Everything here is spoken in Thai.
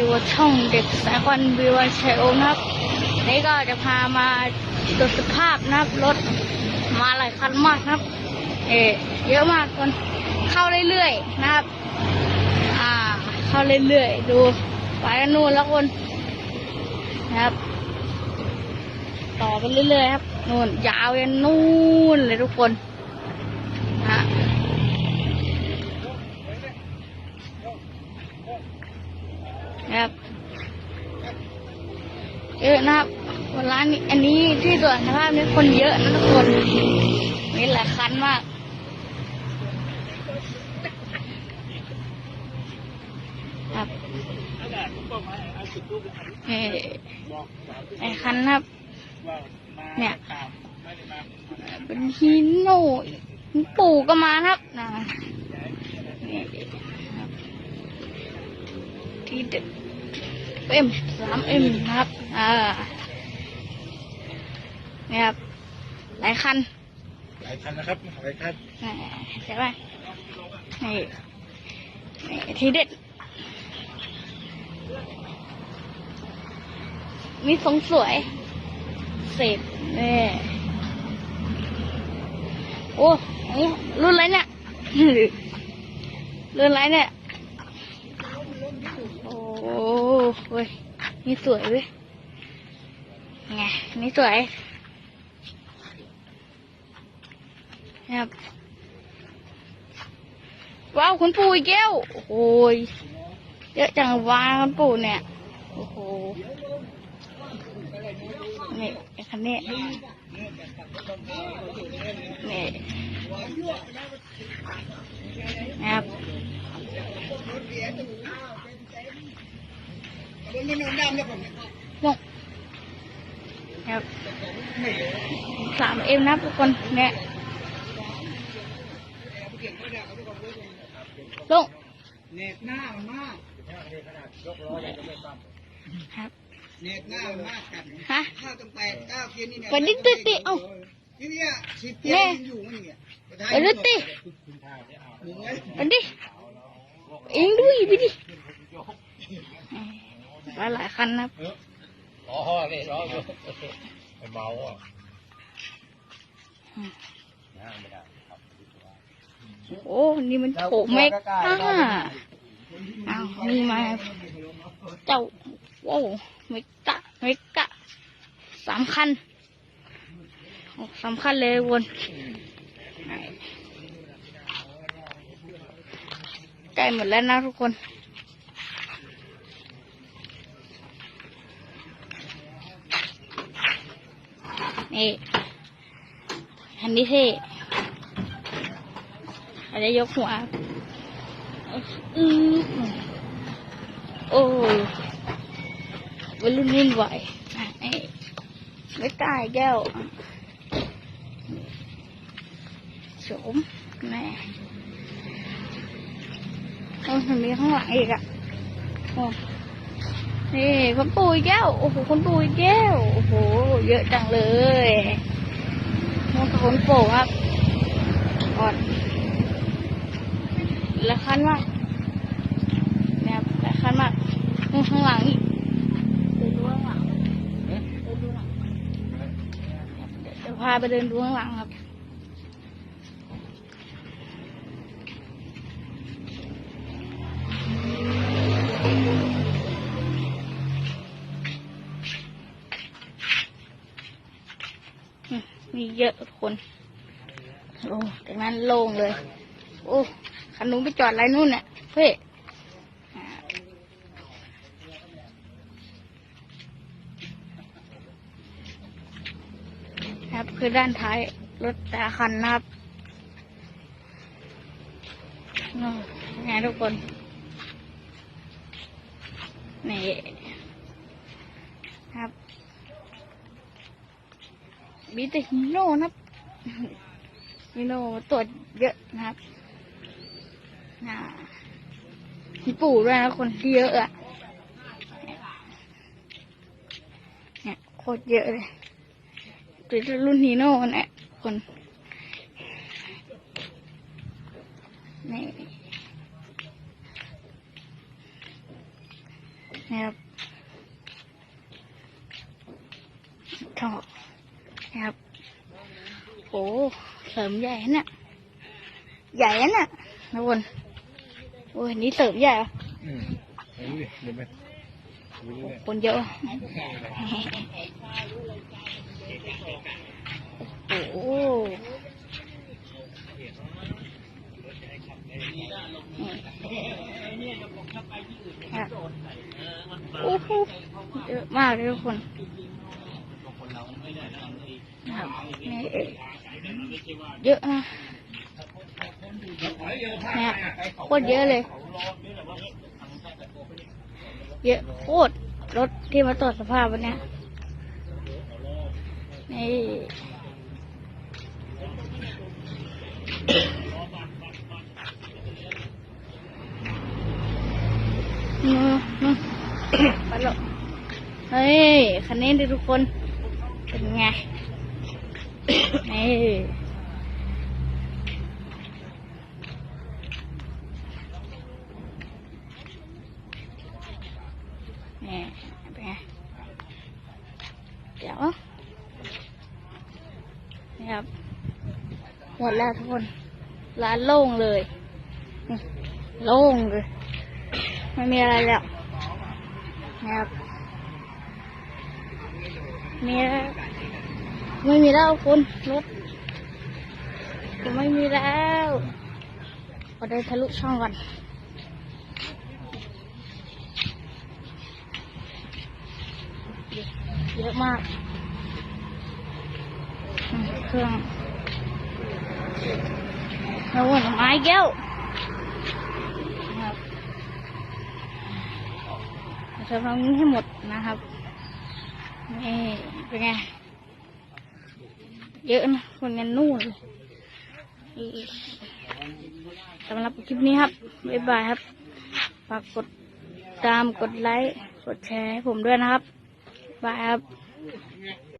อยู่กับช่องเด็กสายควันวิวันชัยโอนะครับ นี่ก็จะพามาตรวจสภาพนะครับรถมาหลายคันมากนะครับ เอเยอะมากคนเข้าเรื่อยๆนะครับ อ่า เข้าเรื่อยๆดูไปกันนู่นแล้วคนนะครับ ต่อไปเรื่อยๆครับนู่นยาวยันนู่นเลยทุกคนนะฮะ นะครับเยอะนะครับร้านนี้อันนี้ที่ตรวจสภาพนี้คนเยอะนะทุกคนมีหลายคันมากครับเออไอคันนะครับเนี่ยเป็นฮีโน่ปู่ก็มาครับนะนี่ที่เด็ด เอ็มสามเอ็มนะครับ อ่าเนี่ยครับ หลายคัน หลายคันนะครับ หลายคันแหม่ใช่ไหมนี่นี่ทีเด็ด มีทรงสวย เสร็จนี่โอ้อันนี้รุ่นอะไรเนี่ย รุ่นอะไรเนี่ยโอ้เว้ยนี่สวยเว้ยไงนี่สวยนะครับว้าวคุณปู่อีกแก้วโอ้ยเยอะจังว้าคุณปู่เนี่ยโอ้โหนี่ไอ้คันนี้นี่นะครับ ลงครับสามเอ็มนะทุกคนเนี่ยลงเน็ตหน้ามันมากครับเน็ตหน้ามันมากกันฮะข้าวตั้งแต่เก้าเกียร์นี่เนี่ยไปดิติติเอ้าที่เนี่ยสิบเกียร์ยังอยู่มั้งเนี่ยไปดิติหมุนดิเองด้วยไปดิ หลายหลายคันนะครับอ๋อเลยร้องอยู่เบาอะโอ้ นี่มันโถเมกอ่าอ้าวนี่มา เจ้าโว้เมกะเมกะสามคันโอ้สามคันเลยวนใกล้หมดแล้วนะทุกคน นี่อันนี้เท่อาจจะยกหัวอือโอ้วัยรุ่นรุ่นไหวไอ้ไม่กล้าแก้วโฉมแม่ต้องทำนี้ข้างหลังอีกอะโอ้ นี่คนปู่อีกแก้ว โอ้โหคนปู่อีกแก้ว โอ้โห เยอะจังเลยน้องกับคนปู่ครับก่อนละคันมากนะครับละคันมากข้างหลังอีกเดินดูข้างหลังเดินดูหลังเดี๋ยวจะพาไปเดินดูข้างหลังครับ มีเยอะทุกคนโอ้จากนั้นโล่งเลย โอ้คันนู้นไปจอดอะไรนู่นเนี่ยเฮ้ยอ่ครับคือด้านท้ายรถแต่คันนะครับอืมไงทุกคน นี่ครับ มีแต่ฮีโร่นะครับฮีโร่ตรวจเยอะนะครับน่ามีปู่ด้วยนะคนที่เยอะอะเนี่ยโคตรเยอะเลยตัวรุ่นฮีโร่เนี่ยคนนี่นะครับท่อ นะครับโอ้เสริมใหญ่นะเนี่ยใหญ่นะเนี่ยนะวนโอ้ยนี่เสริมใหญ่เหรออืมไปดูดิเดี๋ยวไปคนเยอะโอ้โหโอ้โหเยอะมากเลยทุกคน ครับนี่เยอะนะเนี่ยโคตรเยอะเลย เยอะโคตรรถที่มาตรวจสภาพวันนี้นี่นู่นนู่นไปแล้วเฮ้ย คันนี้ดิทุกคน เป็นไง นี่นี่เป็นไงเดี๋ยวนี่ครับ หมดแล้วทุกคน ร้านโล่งเลย โล่งเลย ไม่มีอะไรแล้วนะครับมีแล้ว ไม่มีแล้วคุณรถก็ไม่มีแล้วขอได้ทะลุช่องก่อนเยอะมาก เครื่องแล้ววนไม้แก้วนะครับจะทำนี้ให้หมดนะครับ นี่ เป็นไง เยอะนะคนกันนู่นสำหรับคลิปนี้ครับบ๊ายบายครับฝากกดตามกดไลค์กดแชร์ให้ผมด้วยนะครับบายครับ